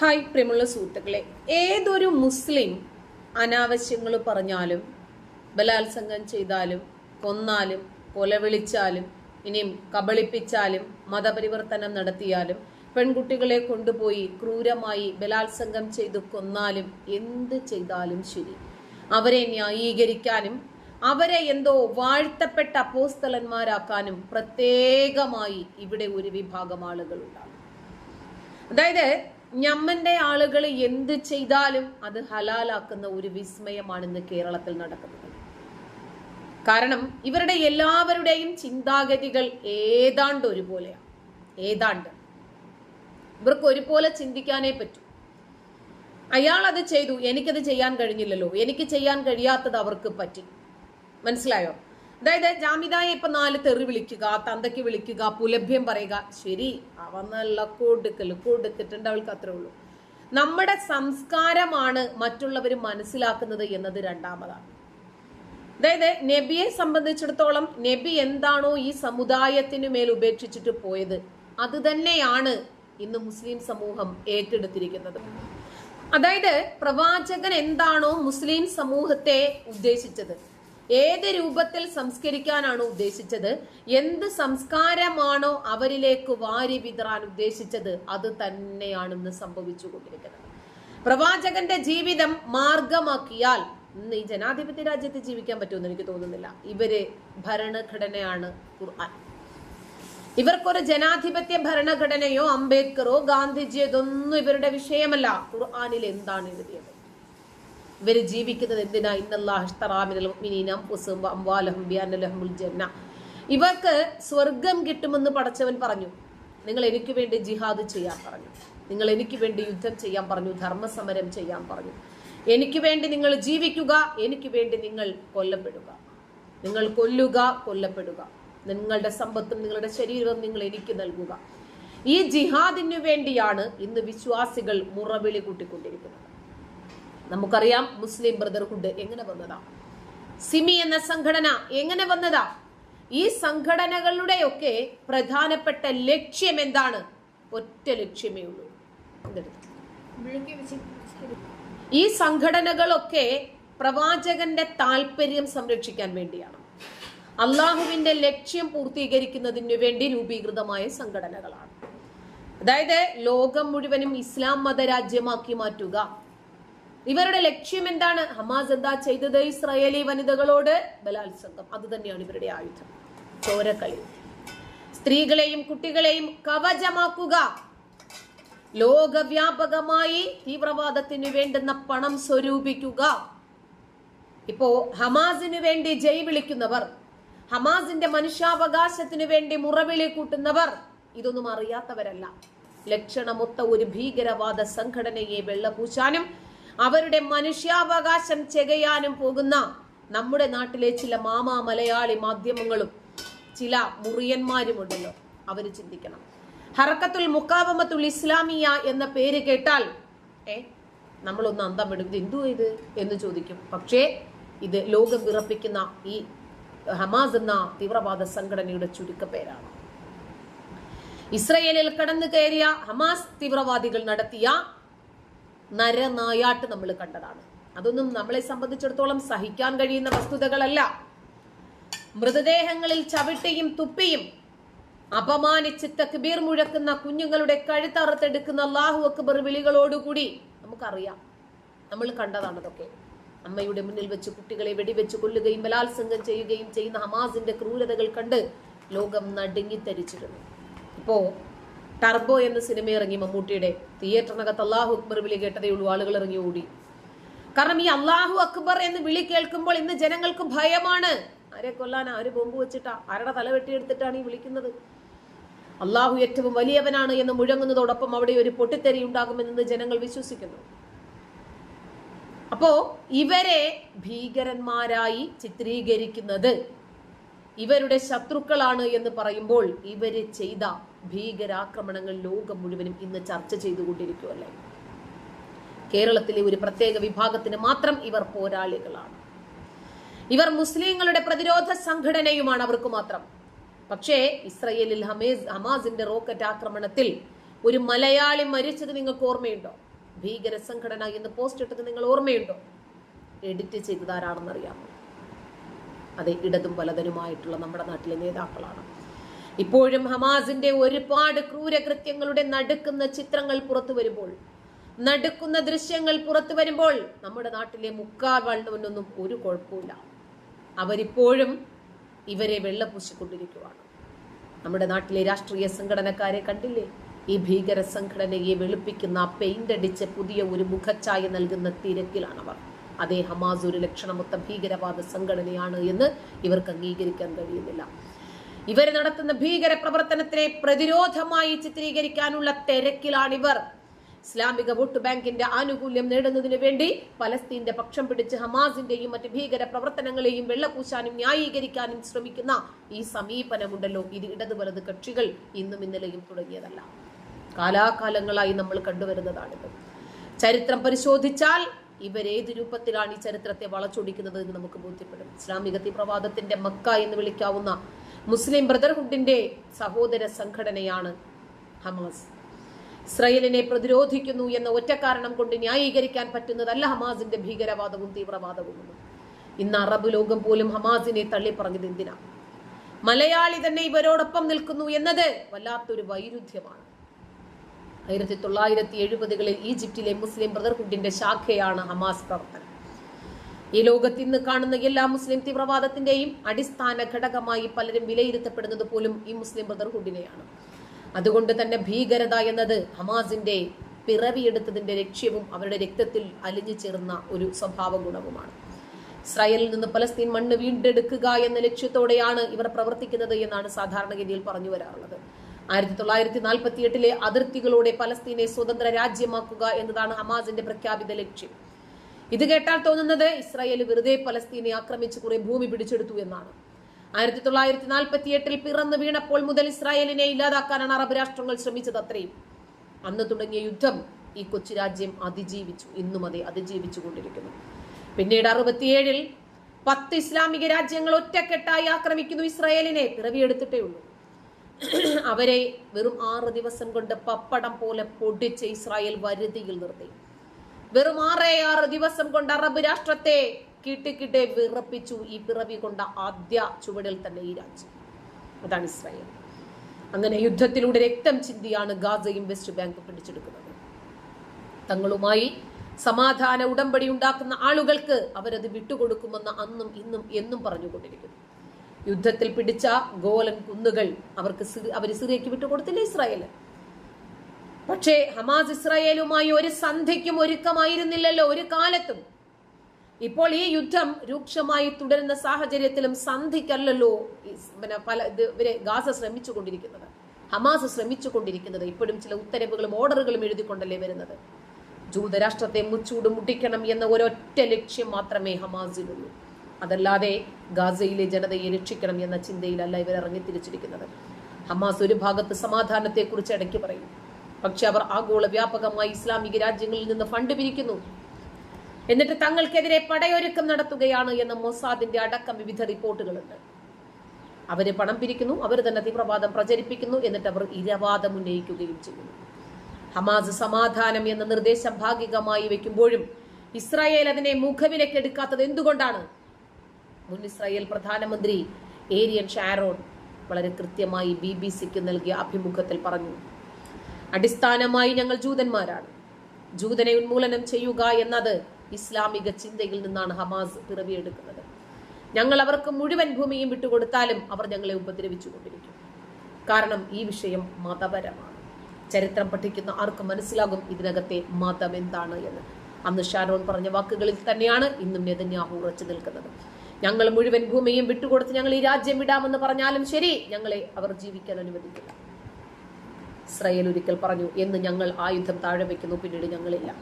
Hi പ്രിയമുള്ള സുഹൃത്തുക്കളെ. ഏതൊരു മുസ്ലിം അനാവശ്യങ്ങൾ പറഞ്ഞാലും ബലാത്സംഗം ചെയ്താലും കൊന്നാലും കൊലവിളിച്ചാലും ഇനിയും കബളിപ്പിച്ചാലും മതപരിവർത്തനം നടത്തിയാലും പെൺകുട്ടികളെ കൊണ്ടുപോയി ക്രൂരമായി ബലാത്സംഗം ചെയ്തു കൊന്നാലും എന്ത് ചെയ്താലും ശരി. അവരെ ന്യായീകരിക്കാനും അവരെ എന്തോ വാഴ്ത്തപ്പെട്ട അപ്പോസ്തലന്മാരാക്കാനും പ്രത്യേകമായി ഇവിടെ ഒരു വിഭാഗം ആളുകളുണ്ടാകും. അതായത് ഞമ്മന്റെ ആളുകൾ എന്ത് ചെയ്താലും അത് ഹലാലാക്കുന്ന ഒരു വിസ്മയമാണ് ഇന്ന് കേരളത്തിൽ നടക്കുന്നത്. കാരണം ഇവരുടെ എല്ലാവരുടെയും ചിന്താഗതികൾ ഏതാണ്ട് ഒരുപോലെയാണ് ഏതാണ്ട്. ഇവർക്ക് ഒരുപോലെ ചിന്തിക്കാനേ പറ്റൂ. അയാൾ അത് ചെയ്തു എനിക്കത് ചെയ്യാൻ കഴിഞ്ഞില്ലല്ലോ. എനിക്ക് ചെയ്യാൻ കഴിയാത്തത് അവർക്ക് പറ്റി. മനസ്സിലായോ? അതായത് ജാമിതായെ ഇപ്പൊ നാല് തെറി വിളിക്കുക തന്തയ്ക്ക് വിളിക്കുക പുലഭ്യം പറയുക. ശരി അവ നല്ല കൊടുക്കൽ കൊടുത്തിട്ടുണ്ട് അവൾക്ക് അത്രേ ഉള്ളൂ. നമ്മുടെ സംസ്കാരമാണ് മറ്റുള്ളവർ മനസ്സിലാക്കുന്നത് എന്നത് രണ്ടാമതാണ്. അതായത് നബിയെ സംബന്ധിച്ചിടത്തോളം നബി എന്താണോ ഈ സമുദായത്തിനു മേൽ ഉപേക്ഷിച്ചിട്ട് പോയത് അത് തന്നെയാണ് ഇന്ന് മുസ്ലിം സമൂഹം ഏറ്റെടുത്തിരിക്കുന്നത്. അതായത് പ്രവാചകൻ എന്താണോ മുസ്ലിം സമൂഹത്തെ ഉദ്ദേശിച്ചത് ഏത് രൂപത്തിൽ സംസ്കരിക്കാനാണ് ഉദ്ദേശിച്ചത്? എന്ത് സംസ്കാരമാണോ അവരിലേക്ക് വാരി വിതറാൻ ഉദ്ദേശിച്ചത്? അത് തന്നെയാണെന്ന് സംഭവിച്ചുകൊണ്ടിരിക്കുന്നത്. പ്രവാചകന്റെ ജീവിതം മാർഗമാക്കിയാൽ ഇന്ന് ഈ ജനാധിപത്യ രാജ്യത്ത് ജീവിക്കാൻ പറ്റുമെന്ന് എനിക്ക് തോന്നുന്നില്ല. ഇവർ ഭരണഘടനയാണ് ഖുർആൻ. ഇവർക്കൊരു ജനാധിപത്യ ഭരണഘടനയോ അംബേദ്കറോ ഗാന്ധിജിയോ ഇതൊന്നും ഇവരുടെ വിഷയമല്ല. ഖുർആാനിൽ എന്താണ് എഴുതിയത്? ഇവർ ജീവിക്കുന്നത് എന്തിനാ? ജന്ന. ഇവർക്ക് സ്വർഗം കിട്ടുമെന്ന് പടച്ചവൻ പറഞ്ഞു. നിങ്ങൾ എനിക്ക് വേണ്ടി ജിഹാദ് ചെയ്യാൻ പറഞ്ഞു. നിങ്ങൾ എനിക്ക് വേണ്ടി യുദ്ധം ചെയ്യാൻ പറഞ്ഞു. ധർമ്മസമരം ചെയ്യാൻ പറഞ്ഞു. എനിക്ക് വേണ്ടി നിങ്ങൾ ജീവിക്കുക. എനിക്ക് വേണ്ടി നിങ്ങൾ കൊല്ലപ്പെടുക. നിങ്ങൾ കൊല്ലുക കൊല്ലപ്പെടുക. നിങ്ങളുടെ സമ്പത്തും നിങ്ങളുടെ ശരീരവും നിങ്ങൾ എനിക്ക് നൽകുക. ഈ ജിഹാദിനു വേണ്ടിയാണ് ഇന്ന് വിശ്വാസികൾ മുറവിളി കൂട്ടിക്കൊണ്ടിരിക്കുന്നത്. നമുക്കറിയാം മുസ്ലിം ബ്രദർഹുഡ് എങ്ങനെ വന്നതാ? സിമി എന്ന സംഘടന എങ്ങനെ വന്നതാ? ഈ സംഘടനകളുടെയൊക്കെ പ്രധാനപ്പെട്ട ലക്ഷ്യം എന്താണ്? ഒറ്റ ലക്ഷ്യമേ ഉള്ളൂ? ഈ സംഘടനകളൊക്കെ പ്രവാചകന്റെ താല്പര്യം സംരക്ഷിക്കാൻ വേണ്ടിയാണ്. അള്ളാഹുവിന്റെ ലക്ഷ്യം പൂർത്തീകരിക്കുന്നതിന് വേണ്ടി രൂപീകൃതമായ സംഘടനകളാണ്. അതായത് ലോകം മുഴുവനും ഇസ്ലാം മതരാജ്യമാക്കി മാറ്റുക ഇവരുടെ ലക്ഷ്യം എന്താണ്? ഹമാസ് എന്താ ചെയ്തത്? ഇസ്രായേലി വനിതകളോട് ബലാത്സംഗം. അത് തന്നെയാണ് ഇവരുടെ ആയുധം. ചോരക്കളി. സ്ത്രീകളെയും കുട്ടികളെയും കവചമാക്കുക. ലോകവ്യാപകമായി തീവ്രവാദത്തിന് വേണ്ടുന്ന പണം സ്വരൂപിക്കുക. ഇപ്പോ ഹമാസിന് വേണ്ടി ജയ് വിളിക്കുന്നവർ ഹമാസിന്റെ മനുഷ്യാവകാശത്തിനു വേണ്ടി മുറവിളി കൂട്ടുന്നവർ ഇതൊന്നും അറിയാത്തവരല്ല. ലക്ഷണമൊത്ത ഒരു ഭീകരവാദ സംഘടനയെ വെള്ളപൂശാനും അവരുടെ മനുഷ്യാവകാശം ചെകയാനും പോകുന്ന നമ്മുടെ നാട്ടിലെ ചില മാമാ മലയാളി മാധ്യമങ്ങളും ചില മുറിയന്മാരുമുണ്ടല്ലോ. അവർ ചിന്തിക്കണം. ഹറക്കത്തുൽ മുക്കാവമത്തുൽ ഇസ്ലാമിയ എന്ന പേര് കേട്ടാൽ ഏ നമ്മളൊന്ന് അന്തം വിടും. ഇത് എന്തു ഇത് എന്ന് ചോദിക്കും. പക്ഷേ ഇത് ലോകം വിറപ്പിക്കുന്ന ഈ ഹമാസ് എന്ന തീവ്രവാദ സംഘടനയുടെ ചുരുക്കപ്പേരാണ് ഇസ്രയേലിൽ കടന്നു കയറിയ ഹമാസ് തീവ്രവാദികൾ നടത്തിയ നരനായാട്ട് നമ്മൾ കണ്ടതാണ്. അതൊന്നും നമ്മളെ സംബന്ധിച്ചിടത്തോളം സഹിക്കാൻ കഴിയുന്ന വസ്തുതകളല്ല. മൃതദേഹങ്ങളിൽ ചവിട്ടിയും തുപ്പിയും അപമാനിച്ച് തക്ബീർ മുഴക്കുന്ന കുഞ്ഞുങ്ങളുടെ കഴുത്തറുത്തെടുക്കുന്ന അള്ളാഹു അക്ബർ വിളികളോടുകൂടി നമുക്കറിയാം. നമ്മൾ കണ്ടതാണ് അതൊക്കെ അമ്മയുടെ മുന്നിൽ വെച്ച് കുട്ടികളെ വെടിവെച്ച് കൊല്ലുകയും ബലാത്സംഗം ചെയ്യുകയും ചെയ്യുന്ന ഹമാസിന്റെ ക്രൂരതകൾ കണ്ട് ലോകം നടുങ്ങിത്തരിച്ചിരുന്നു ഇപ്പോ ടർബോ എന്ന സിനിമ ഇറങ്ങി മമ്മൂട്ടിയുടെ. തിയേറ്ററിനകത്ത് അള്ളാഹു അക്ബർ വിളി കേട്ടതേ ഉള്ളൂ ആളുകൾ ഇറങ്ങി ഓടി. കാരണം ഈ അള്ളാഹു അക്ബർ എന്ന് വിളി കേൾക്കുമ്പോൾ ഇന്ന് ജനങ്ങൾക്ക് ഭയമാണ്. ആരെ കൊല്ലാനാ ആര് ബോംബ് വെച്ചിട്ടാ? ആരുടെ തല വെട്ടിയെടുത്തിട്ടാണ് ഈ വിളിക്കുന്നത്? അള്ളാഹു ഏറ്റവും വലിയവനാണ് എന്ന് മുഴങ്ങുന്നതോടൊപ്പം അവിടെ ഒരു പൊട്ടിത്തെറി ഉണ്ടാകുമെന്ന് ജനങ്ങൾ വിശ്വസിക്കുന്നു. അപ്പോ ഇവരെ ഭീകരന്മാരായി ചിത്രീകരിക്കുന്നത് ഇവരുടെ ശത്രുക്കളാണ് എന്ന് പറയുമ്പോൾ ഇവർ ചെയ്ത ഭീകരാക്രമണങ്ങൾ ലോകം മുഴുവനും ഇന്ന് ചർച്ച ചെയ്തുകൊണ്ടിരിക്കുകയല്ലേ? കേരളത്തിലെ ഒരു പ്രത്യേക വിഭാഗത്തിന് മാത്രം ഇവർ പോരാളികളാണ്. ഇവർ മുസ്ലിങ്ങളുടെ പ്രതിരോധ സംഘടനയുമാണ് അവർക്ക് മാത്രം. പക്ഷേ ഇസ്രയേലിൽ ഹമേസ് ഹമാസിന്റെ റോക്കറ്റ് ആക്രമണത്തിൽ ഒരു മലയാളി മരിച്ചത് നിങ്ങൾക്ക് ഓർമ്മയുണ്ടോ? ഭീകര സംഘടന എന്ന് പോസ്റ്റ് ഇട്ടത് നിങ്ങൾ ഓർമ്മയുണ്ടോ? എഡിറ്റ് ചെയ്തതാരാണെന്ന് അറിയാമോ അതെ ഇടതും വലതനുമായിട്ടുള്ള നമ്മുടെ നാട്ടിലെ നേതാക്കളാണ്. ഇപ്പോഴും ഹമാസിന്റെ ഒരുപാട് ക്രൂരകൃത്യങ്ങളുടെ നടുക്കുന്ന ചിത്രങ്ങൾ പുറത്തു വരുമ്പോൾ നടുക്കുന്ന ദൃശ്യങ്ങൾ പുറത്തു വരുമ്പോൾ നമ്മുടെ നാട്ടിലെ മുക്കാൽ വണ്ണവനൊന്നും ഒരു കുഴപ്പമില്ല അവരിപ്പോഴും ഇവരെ വെള്ളപൂശിക്കൊണ്ടിരിക്കുകയാണ് നമ്മുടെ നാട്ടിലെ രാഷ്ട്രീയ സംഘടനക്കാരെ കണ്ടില്ലേ? ഈ ഭീകര സംഘടനയെ വെളുപ്പിക്കുന്ന പെയിന്റ് അടിച്ച് പുതിയ ഒരു മുഖച്ഛായ നൽകുന്ന തിരക്കിലാണവർ. അതേ ഹമാസ് ഒരു ലക്ഷണമൊത്ത ഭീകരവാദ സംഘടനയാണ് എന്ന് ഇവർക്ക് അംഗീകരിക്കാൻ കഴിയുന്നില്ല. ഇവർ നടത്തുന്ന ഭീകര പ്രവർത്തനത്തിനെ പ്രതിരോധമായി ചിത്രീകരിക്കാനുള്ള തിരക്കിലാണിവർ. ഇസ്ലാമിക വോട്ട് ബാങ്കിന്റെ ആനുകൂല്യം നേടുന്നതിന് വേണ്ടി പലസ്തീന്റെ പക്ഷം പിടിച്ച് ഹമാസിന്റെയും മറ്റ് ഭീകര പ്രവർത്തനങ്ങളെയും വെള്ളപൂശാനും ന്യായീകരിക്കാനും ശ്രമിക്കുന്ന ഈ സമീപനമുണ്ടല്ലോ. ഇത് ഇടതു വലത് കക്ഷികൾ ഇന്നും ഇന്നലെയും തുടങ്ങിയതല്ല. കാലാകാലങ്ങളായി നമ്മൾ കണ്ടുവരുന്നതാണിത്. ചരിത്രം പരിശോധിച്ചാൽ ഇവരേത് രൂപത്തിലാണ് ഈ ചരിത്രത്തെ വളച്ചൊടിക്കുന്നത് എന്ന് നമുക്ക് ബോധ്യപ്പെടും. ഇസ്ലാമിക തീവ്രവാദത്തിന്റെ മക്ക എന്ന് വിളിക്കാവുന്ന മുസ്ലിം ബ്രദർഹുഡിന്റെ സഹോദര സംഘടനയാണ് ഹമാസ്. ഇസ്രയേലിനെ പ്രതിരോധിക്കുന്നു എന്ന ഒറ്റ കാരണം കൊണ്ട് ന്യായീകരിക്കാൻ പറ്റുന്നതല്ല ഹമാസിന്റെ ഭീകരവാദവും തീവ്രവാദവും ഇന്ന് അറബ് ലോകം പോലും ഹമാസിനെ തള്ളിപ്പറഞ്ഞത് എന്തിനാ? മലയാളി തന്നെ ഇവരോടൊപ്പം നിൽക്കുന്നു എന്നത് വല്ലാത്തൊരു വൈരുദ്ധ്യമാണ്. ആയിരത്തി തൊള്ളായിരത്തി എഴുപതുകളിൽ ഈജിപ്തിലെ മുസ്ലിം ബ്രദർഹുഡിന്റെ ശാഖയാണ് ഹമാസ് പ്രവർത്തനം. ഈ ലോകത്ത് ഇന്ന് കാണുന്ന എല്ലാ മുസ്ലിം തീവ്രവാദത്തിന്റെയും അടിസ്ഥാന ഘടകമായി പലരും വിലയിരുത്തപ്പെടുന്നത് പോലും ഈ മുസ്ലിം ബ്രദർഹുഡിനെയാണ്. അതുകൊണ്ട് തന്നെ ഭീകരത എന്നത് ഹമാസിന്റെ പിറവിയെടുത്തതിന്റെ ലക്ഷ്യവും അവരുടെ രക്തത്തിൽ അലിഞ്ഞു ചേർന്ന ഒരു സ്വഭാവ ഗുണവുമാണ് ഇസ്രായേലിൽ നിന്ന് പലസ്തീൻ മണ്ണ് വീണ്ടെടുക്കുക എന്ന ലക്ഷ്യത്തോടെയാണ് ഇവർ പ്രവർത്തിക്കുന്നത് എന്നാണ് സാധാരണഗതിയിൽ പറഞ്ഞു വരാറുള്ളത്. ആയിരത്തി തൊള്ളായിരത്തി നാൽപ്പത്തി എട്ടിലെ അതിർത്തികളോടെ പലസ്തീനെ സ്വതന്ത്ര രാജ്യമാക്കുക എന്നതാണ് ഹമാസിന്റെ പ്രഖ്യാപിത ലക്ഷ്യം. ഇത് കേട്ടാൽ തോന്നുന്നത് ഇസ്രായേൽ വെറുതെ പലസ്തീനെ ആക്രമിച്ച് കുറെ ഭൂമി പിടിച്ചെടുത്തു എന്നാണ്. ആയിരത്തി തൊള്ളായിരത്തി നാൽപ്പത്തി എട്ടിൽ പിറന്നു വീണപ്പോൾ മുതൽ ഇസ്രായേലിനെ ഇല്ലാതാക്കാനാണ് അറബ് രാഷ്ട്രങ്ങൾ ശ്രമിച്ചത് അത്രയും. അന്ന് തുടങ്ങിയ യുദ്ധം ഈ കൊച്ചു രാജ്യം അതിജീവിച്ചു. ഇന്നും അതെ അതിജീവിച്ചു കൊണ്ടിരിക്കുന്നു. പിന്നീട് അറുപത്തിയേഴിൽ പത്ത് ഇസ്ലാമിക രാജ്യങ്ങൾ ഒറ്റക്കെട്ടായി ആക്രമിക്കുന്നു ഇസ്രായേലിനെ. പിറവിയെടുത്തിട്ടേ ഉള്ളൂ. അവരെ വെറും ആറ് ദിവസം കൊണ്ട് പപ്പടം പോലെ പൊടിച്ച് ഇസ്രായേൽ വരുതിയിൽ നിർത്തി. വെറും ആറേ ദിവസം കൊണ്ട് അറബ് രാഷ്ട്രത്തെ കിട്ടിക്കിട്ടെ വിറപ്പിച്ചു ഈ പിറവി കൊണ്ട ആദ്യ ചുവടിൽ തന്നെ ഈ രാജ്യം. അതാണ് ഇസ്രായേൽ. അങ്ങനെ യുദ്ധത്തിലൂടെ രക്തം ചിന്തിയാണ് ഗാസയും വെസ്റ്റ് ബാങ്കും പിടിച്ചെടുക്കുന്നത്. തങ്ങളുമായി സമാധാന ഉടമ്പടി ഉണ്ടാക്കുന്ന ആളുകൾക്ക് അവരത് വിട്ടുകൊടുക്കുമെന്ന് അന്നും ഇന്നും എന്നും പറഞ്ഞുകൊണ്ടിരിക്കുന്നു. യുദ്ധത്തിൽ പിടിച്ച ഗോലൻ കുന്നുകൾ അവർക്ക് അവർ സിറിയക്ക് വിട്ടുകൊടുത്തില്ല ഇസ്രായേൽ പക്ഷേ ഹമാസ് ഇസ്രായേലുമായി ഒരു സന്ധിക്കും ഒരുക്കമായിരുന്നില്ലല്ലോ ഒരു കാലത്തും. ഇപ്പോൾ ഈ യുദ്ധം രൂക്ഷമായി തുടരുന്ന സാഹചര്യത്തിലും സന്ധിക്കല്ലല്ലോ പിന്നെ പല ഇവരെ ഗാസ ശ്രമിച്ചു കൊണ്ടിരിക്കുന്നത് ഹമാസ് ശ്രമിച്ചു കൊണ്ടിരിക്കുന്നത് ഇപ്പോഴും ചില ഉത്തരവുകളും ഓർഡറുകളും എഴുതിക്കൊണ്ടല്ലേ വരുന്നത്. ജൂതരാഷ്ട്രത്തെ മുച്ചൂട് മുട്ടിക്കണം എന്ന ഒരൊറ്റ ലക്ഷ്യം മാത്രമേ ഹമാസിനുള്ളൂ അതല്ലാതെ ഗാസയിലെ ജനതയെ രക്ഷിക്കണം എന്ന ചിന്തയിലല്ല ഇവർ ഇറങ്ങി തിരിച്ചിരിക്കുന്നത് ഹമാസ് ഒരു ഭാഗത്ത് സമാധാനത്തെക്കുറിച്ച് ഇടയ്ക്ക് പറയും. പക്ഷെ അവർ ആഗോള വ്യാപകമായി ഇസ്ലാമിക രാജ്യങ്ങളിൽ നിന്ന് ഫണ്ട് പിരിക്കുന്നു. എന്നിട്ട് തങ്ങൾക്കെതിരെ പടയൊരുക്കം നടത്തുകയാണ് എന്ന മൊസാദിന്റെ അടക്കം വിവിധ റിപ്പോർട്ടുകളുണ്ട്. അവർ പണം പിരിക്കുന്നു അവർ തന്നെ തീവ്രവാദം പ്രചരിപ്പിക്കുന്നു എന്നിട്ട് അവർ ഇരവാദം ഉന്നയിക്കുകയും ചെയ്യുന്നു. ഹമാസ് സമാധാനം എന്ന നിർദ്ദേശം ഭാഗികമായി വെക്കുമ്പോഴും ഇസ്രായേൽ അതിനെ മുഖവിലക്കെടുക്കാത്തത് എന്തുകൊണ്ടാണ്? മുൻ ഇസ്രായേൽ പ്രധാനമന്ത്രി ഏരിയൻ ഷാരോൺ വളരെ കൃത്യമായി ബി ബി സിക്ക് നൽകിയ അഭിമുഖത്തിൽ പറഞ്ഞു. അടിസ്ഥാനമായി ഞങ്ങൾ ജൂതന്മാരാണ്. ജൂതനെ ഉന്മൂലനം ചെയ്യുക എന്നത് ഇസ്ലാമിക ചിന്തയിൽ നിന്നാണ് ഹമാസ് പിറവിയെടുക്കുന്നത്. ഞങ്ങൾ അവർക്ക് മുഴുവൻ ഭൂമിയും വിട്ടുകൊടുത്താലും അവർ ഞങ്ങളെ ഉപദ്രവിച്ചുകൊണ്ടിരിക്കും. കാരണം ഈ വിഷയം മതപരമാണ്. ചരിത്രം പഠിക്കുന്ന ആർക്കും മനസ്സിലാകും ഇതിനകത്തെ മതം എന്താണ് എന്ന്. അന്ന് ഷാരോൺ പറഞ്ഞ വാക്കുകളിൽ തന്നെയാണ് ഇന്നും നെതന്യാഹു ഉറച്ചു നിൽക്കുന്നത്. ഞങ്ങൾ മുഴുവൻ ഭൂമിയും വിട്ടുകൊടുത്ത് ഞങ്ങൾ ഈ രാജ്യം വിടാമെന്ന് പറഞ്ഞാലും ശരി ഞങ്ങളെ അവർ ജീവിക്കാൻ അനുവദിക്കില്ല. ഇസ്രായേൽ ഒരിക്കൽ പറഞ്ഞു എന്ന് ഞങ്ങൾ ആയുധം താഴെ വെക്കുന്നു പിന്നീട് ഞങ്ങളില്ല.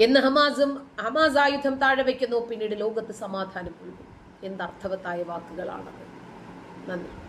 എന്ന് ഹമാസും ഹമാസ് ആയുധം താഴെ വെക്കുന്നു പിന്നീട് ലോകത്ത് സമാധാനം പുൽകും എന്തർത്ഥവത്തായ വാക്കുകളാണത്. നന്ദി.